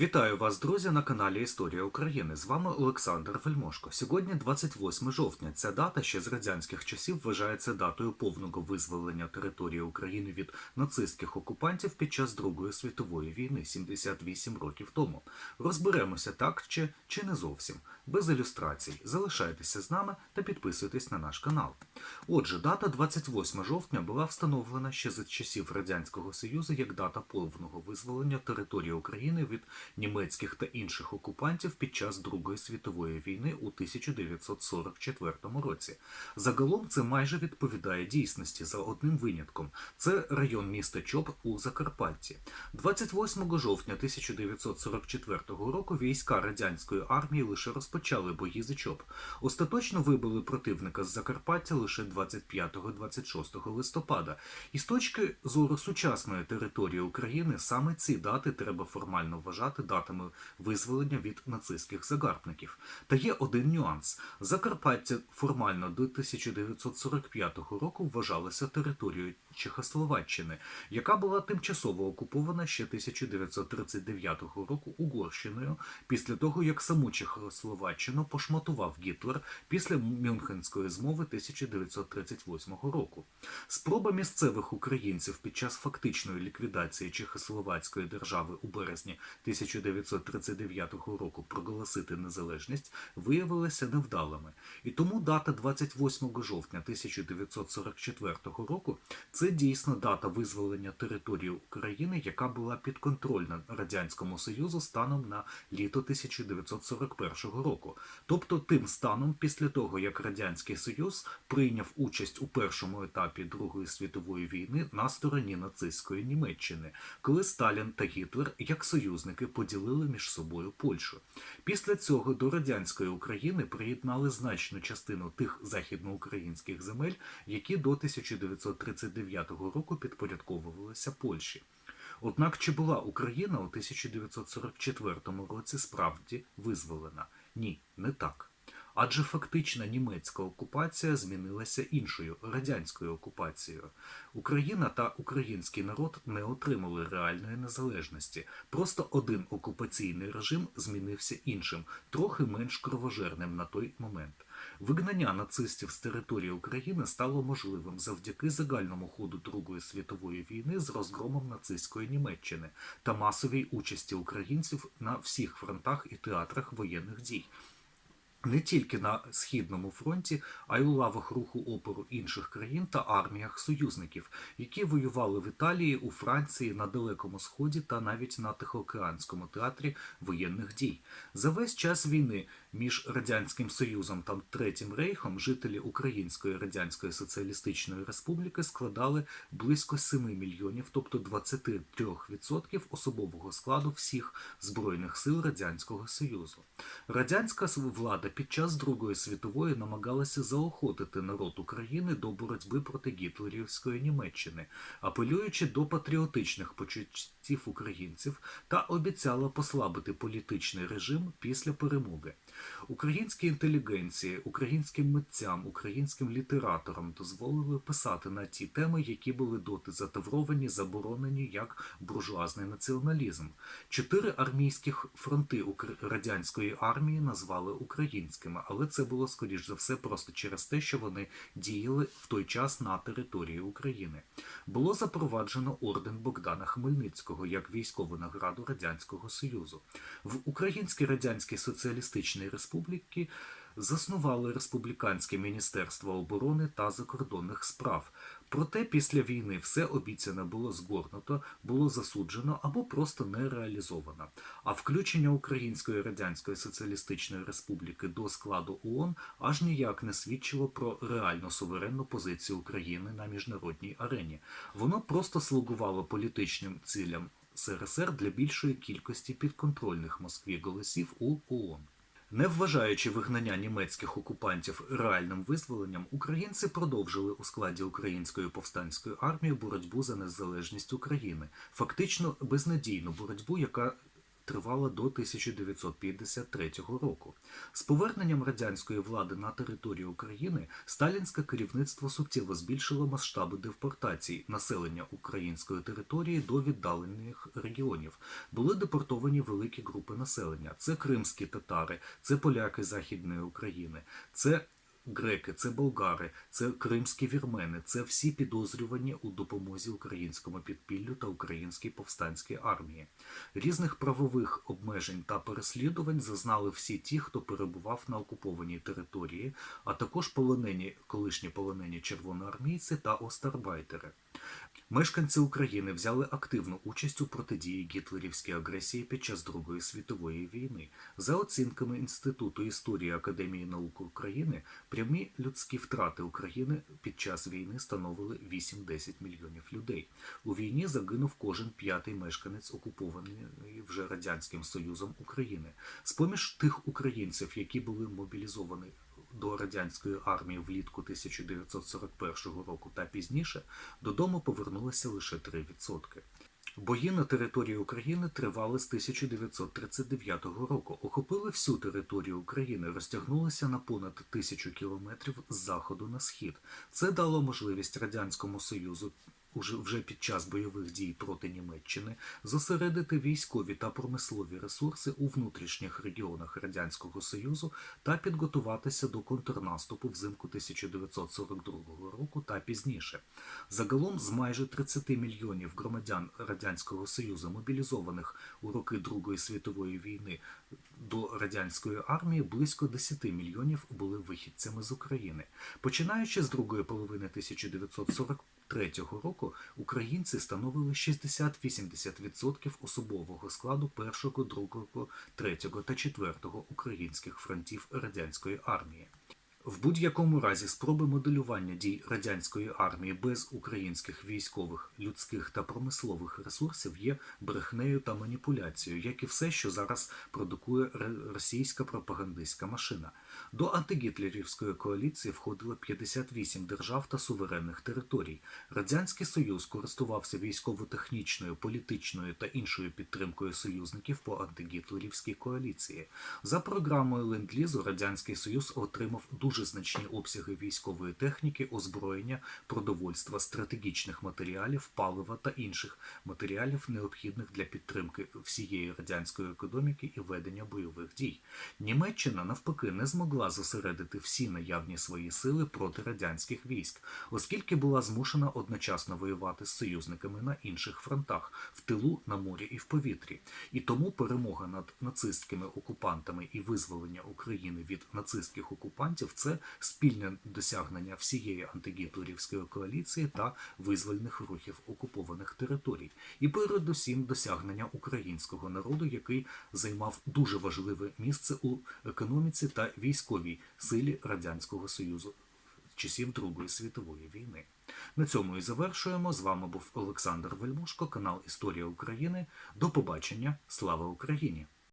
Вітаю вас, друзі, на каналі Історія України. З вами Олександр Вельмошко. Сьогодні 28 жовтня. Ця дата ще з радянських часів вважається датою повного визволення території України від нацистських окупантів під час Другої світової війни 78 років тому. Розберемося так чи, чи не зовсім. Без ілюстрацій. Залишайтеся з нами та підписуйтесь на наш канал. Отже, дата 28 жовтня була встановлена ще за часів Радянського Союзу як дата повного визволення території України від німецьких та інших окупантів під час Другої світової війни у 1944 році. Загалом це майже відповідає дійсності за одним винятком. Це район міста Чоп у Закарпатті. 28 жовтня 1944 року війська радянської армії лише розпочали бої за Чоп. Остаточно вибили противника з Закарпаття лише 25-26 листопада. І з точки зору сучасної території України саме ці дати треба формально вважати датами визволення від нацистських загарбників. Та є один нюанс: Закарпаття формально до 1945 року вважалося територією Чехословаччини, яка була тимчасово окупована ще 1939 року Угорщиною після того, як саму Чехословаччину пошматував Гітлер після Мюнхенської змови 1938 року. Спроба місцевих українців під час фактичної ліквідації Чехословацької держави у березні 1939 року проголосити незалежність виявилася невдалими. І тому дата 28 жовтня 1944 року це дійсно дата визволення території України, яка була підконтрольна Радянському Союзу станом на літо 1941 року. Тобто тим станом, після того як Радянський Союз прийняв участь у першому етапі Другої світової війни на стороні нацистської Німеччини, коли Сталін та Гітлер як союзники поділили між собою Польщу. Після цього до радянської України приєднали значну частину тих західноукраїнських земель, які до 1939 року підпорядковувалися Польщі. Однак чи була Україна у 1944 році справді визволена? Ні, не так. Адже фактична німецька окупація змінилася іншою радянською окупацією. Україна та український народ не отримали реальної незалежності. Просто один окупаційний режим змінився іншим, трохи менш кровожерним на той момент. Вигнання нацистів з території України стало можливим завдяки загальному ходу Другої світової війни з розгромом нацистської Німеччини та масовій участі українців на всіх фронтах і театрах воєнних дій. Не тільки на східному фронті, а й у лавах руху опору інших країн та арміях союзників, які воювали в Італії, у Франції, на Далекому Сході та навіть на Тихоокеанському театрі воєнних дій. За весь час війни між радянським союзом та Третім рейхом жителі Української Радянської Соціалістичної Республіки складали близько 7 мільйонів, тобто 23% особового складу всіх збройних сил радянського союзу. Радянська влада під час Другої світової намагалася заохотити народ України до боротьби проти гітлерівської Німеччини, апелюючи до патріотичних почуттів українців та обіцяла послабити політичний режим після перемоги. Українській інтелігенції, українським митцям, українським літераторам дозволили писати на ті теми, які були доти затавровані, заборонені як буржуазний націоналізм. Чотири армійських фронти радянської армії назвали українськими, але це було скоріш за все просто через те, що вони діяли в той час на території України. Було запроваджено орден Богдана Хмельницького як військову награду Радянського Союзу. В Українській Радянській Соціалістичній Республіці заснували Республіканське Міністерство оборони та закордонних справ. Проте після війни все обіцяне було згорнуто, було засуджено або просто не реалізовано. А включення Української Радянської Соціалістичної Республіки до складу ООН аж ніяк не свідчило про реальну суверенну позицію України на міжнародній арені. Воно просто слугувало політичним цілям СРСР для більшої кількості підконтрольних Москві голосів у ООН. Не вважаючи вигнання німецьких окупантів реальним визволенням, українці продовжили у складі української повстанської армії боротьбу за незалежність України, фактично безнадійну боротьбу, яка тривала до 1953 року. З поверненням радянської влади на територію України сталінське керівництво суттєво збільшило масштаби депортацій населення української території до віддалених регіонів. Були депортовані великі групи населення: це кримські татари, це поляки Західної України, це греки, це болгари, це кримські вірмени, це всі підозрювані у допомозі українському підпіллю та українській повстанській армії. Різних правових обмежень та переслідувань зазнали всі ті, хто перебував на окупованій території, а також полонені, колишні полонені червоноармійці та остарбайтери. Мешканці України взяли активну участь у протидії гітлерівській агресії під час Другої світової війни. За оцінками Інституту історії Академії наук України, прямі людські втрати України під час війни становили 8-10 мільйонів людей. У війні загинув кожен п'ятий мешканець окупованої вже радянським Союзом України. З поміж тих українців, які були мобілізовані до радянської армії влітку 1941 року та пізніше, додому повернулося лише 3%. Бої на території України тривали з 1939 року, охопили всю територію України, розтягнулися на понад тисячу кілометрів з заходу на схід. Це дало можливість радянському союзу. Вже під час бойових дій проти Німеччини зосередити військові та промислові ресурси у внутрішніх регіонах Радянського Союзу та підготуватися до контрнаступу взимку 1942 року та пізніше. Загалом з майже 30 мільйонів громадян Радянського Союзу, мобілізованих у роки Другої світової війни до радянської армії, близько 10 мільйонів були вихідцями з України. Починаючи з другої половини 1940 Третього року українці становили 60-80% особового складу першого, другого, третього та четвертого українських фронтів радянської армії. В будь-якому разі спроби моделювання дій радянської армії без українських військових, людських та промислових ресурсів є брехнею та маніпуляцією, як і все, що зараз продукує російська пропагандистська машина. До антигітлерівської коаліції входило 58 держав та суверенних територій. Радянський Союз користувався військово-технічною, політичною та іншою підтримкою союзників по антигітлерівській коаліції. За програмою Ленд-Лізу Радянський Союз отримав дуже дуже значні обсяги військової техніки, озброєння, продовольства, стратегічних матеріалів, палива та інших матеріалів, необхідних для підтримки всієї радянської економіки і ведення бойових дій. Німеччина навпаки не змогла зосередити всі наявні свої сили проти радянських військ, оскільки була змушена одночасно воювати з союзниками на інших фронтах в тилу, на морі і в повітрі. І тому перемога над нацистськими окупантами і визволення України від нацистських окупантів це спільне досягнення всієї антигітлерівської коаліції та визвольних рухів окупованих територій, і передусім досягнення українського народу, який займав дуже важливе місце у економіці та військовій силі радянського союзу часів Другої світової війни. На цьому і завершуємо. З вами був Олександр Вельмушко, канал Історія України. До побачення. Слава Україні!